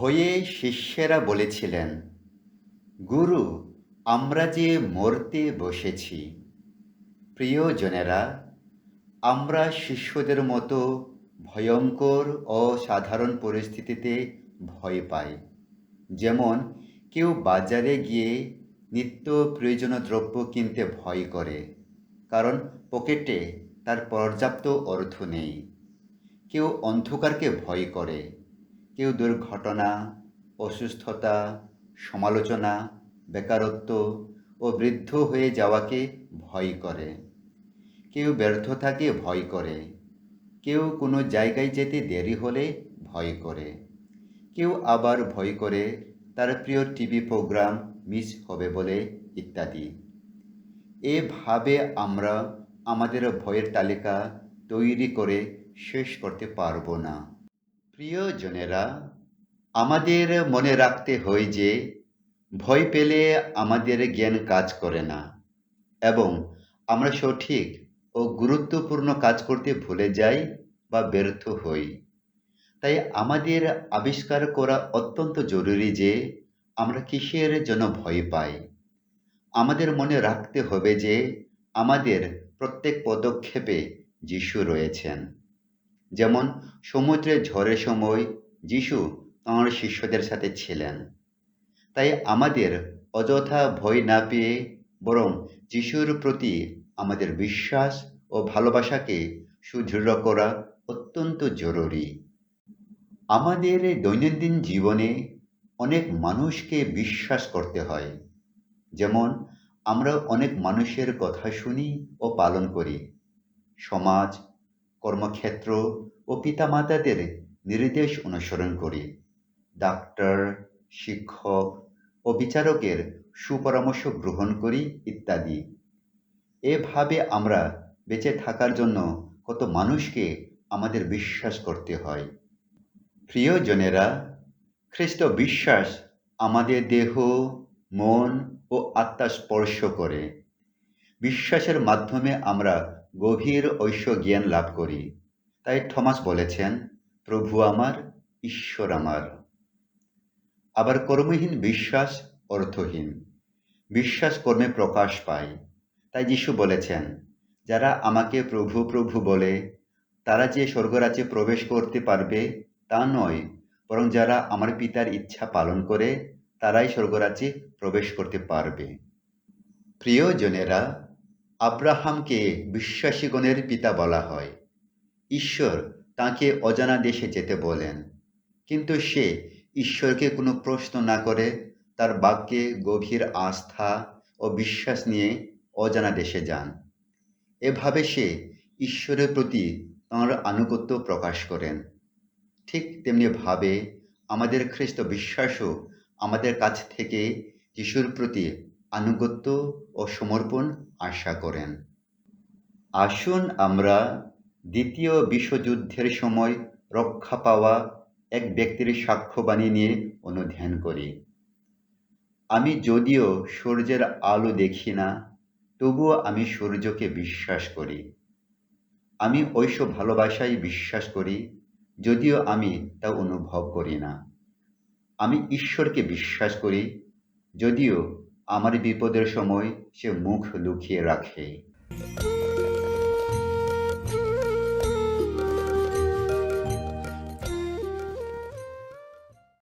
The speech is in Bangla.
ভয়ে শিষ্যেরা বলেছিলেন, গুরু, আমরা যে মরতে বসেছি, প্রিয়জনেরা, আমরা শিষ্যদের মতো ভয়ঙ্কর ও সাধারণ পরিস্থিতিতে ভয় পাই। যেমন কেউ বাজারে গিয়ে নিত্য প্রয়োজনীয় দ্রব্য কিনতে ভয় করে, কারণ পকেটে তার পর্যাপ্ত অর্থ নেই। কেউ অন্ধকারকে ভয় করে কেউ দুর্ঘটনা, অসুস্থতা, সমালোচনা, বেকারত্ব ও বৃদ্ধ হয়ে যাওয়াকে ভয় করে। কেউ ব্যর্থতাকে ভয় করে। কেউ কোনো জায়গায় যেতে দেরি হলে ভয় করে। কেউ আবার ভয় করে, তার প্রিয় টিভি প্রোগ্রাম মিস হবে বলে ইত্যাদি। এভাবে আমরা আমাদের ভয়ের তালিকা তৈরি করে শেষ করতে পারব না। প্রিয়জনেরা, আমাদের মনে রাখতে হয় যে, ভয় পেলে আমাদের জ্ঞান কাজ করে না এবং আমরা সঠিক ও গুরুত্বপূর্ণ কাজ করতে ভুলে যাই বা ব্যর্থ হই। তাই আমাদের আবিষ্কার করা অত্যন্ত জরুরি যে, আমরা কিসের জন্য ভয় পাই। আমাদের মনে রাখতে হবে যে, আমাদের প্রত্যেক পদক্ষেপে যিশু রয়েছেন। যেমন সমুদ্রে ঝড়ের সময় যিশু তাঁর শিষ্যদের সাথে ছিলেন। তাই আমাদের অযথা ভয় না পেয়ে বরং যিশুর প্রতি আমাদের বিশ্বাস ও ভালোবাসাকে সুদৃঢ় করা অত্যন্ত জরুরি। আমাদের দৈনন্দিন জীবনে অনেক মানুষকে বিশ্বাস করতে হয়। যেমন আমরা অনেক মানুষের কথা শুনি ও পালন করি। সমাজ কর্মক্ষেত্র ও পিতামাতাদের নির্দেশ অনুসরণ করি। ডাক্তার, শিক্ষক ও বিচারকের সুপরামর্শ গ্রহণ করি ইত্যাদি। এভাবে আমরা বেঁচে থাকার জন্য কত মানুষকে আমাদের বিশ্বাস করতে হয়। প্রিয়জনেরা, খ্রিস্ট বিশ্বাস আমাদের দেহ, মন ও আত্মা স্পর্শ করে। বিশ্বাসের মাধ্যমে আমরা গভীর ঐশ্য জ্ঞান লাভ করি। তাই থমাস বলেছেন, প্রভু আমার, ঈশ্বর আমার। আবার কর্মহীন বিশ্বাস অর্থহীন। বিশ্বাস কর্মে প্রকাশ পায়। তাই যিশু বলেছেন, যারা আমাকে প্রভু প্রভু বলে, তারা যে স্বর্গরাজ্যে প্রবেশ করতে পারবে তা নয়, বরং যারা আমার পিতার ইচ্ছা পালন করে, তারাই স্বর্গরাজ্যে প্রবেশ করতে পারবে। প্রিয়জনেরা আব্রাহামকে বিশ্বাসীগণের পিতা বলা হয়। ঈশ্বর তাকে অজানা দেশে যেতে বলেন। কিন্তু সে ঈশ্বরকে কোনো প্রশ্ন না করে তার বাক্যে গভীর আস্থা ও বিশ্বাস নিয়ে অজানা দেশে যান। এভাবে সে ঈশ্বরের প্রতি তাঁর আনুগত্য প্রকাশ করেন। ঠিক তেমনি ভাবে আমাদের খ্রিস্ট বিশ্বাসও আমাদের কাছ থেকে যিশুর প্রতি আনুগত্য ও সমর্পণ আশা করেন। আসুন আমরা দ্বিতীয় বিশ্বযুদ্ধের সময় রক্ষা পাওয়া এক ব্যক্তির সাক্ষ্যবাণী নিয়ে অনুধ্যান করি। আমি যদিও সূর্যের আলো দেখি না, তবুও আমি সূর্যকে বিশ্বাস করি। আমি ঐশ্য ভালোবাসায় বিশ্বাস করি, যদিও আমি তা অনুভব করি না। আমি ঈশ্বরকে বিশ্বাস করি, যদিও আমার বিপদের সময় সে মুখ লুকিয়ে রাখে।